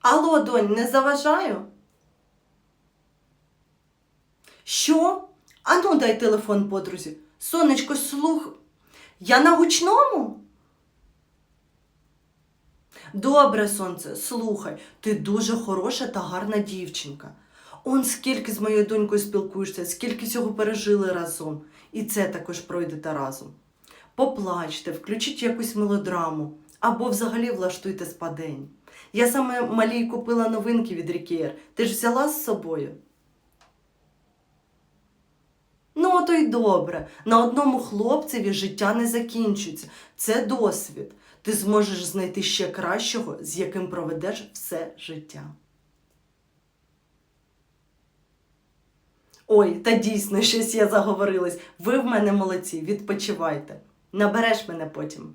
Алло, донь, не заважаю? Що? Ану, дай телефон подрузі. Сонечко, слух. Я на гучному? Добре, сонце, слухай, ти дуже хороша та гарна дівчинка. Он скільки з моєю донькою спілкуєшся, скільки всього пережили разом. І це також пройдете разом. Поплачте, включіть якусь мелодраму або взагалі влаштуйте спадень. Я саме малій купила новинки від Рікєр. Ти ж взяла з собою? Ну, то й добре. На одному хлопцеві життя не закінчується. Це досвід. Ти зможеш знайти ще кращого, з яким проведеш все життя. Ой, та дійсно, щось я заговорилась. Ви в мене молодці, відпочивайте. Набереш мене потім.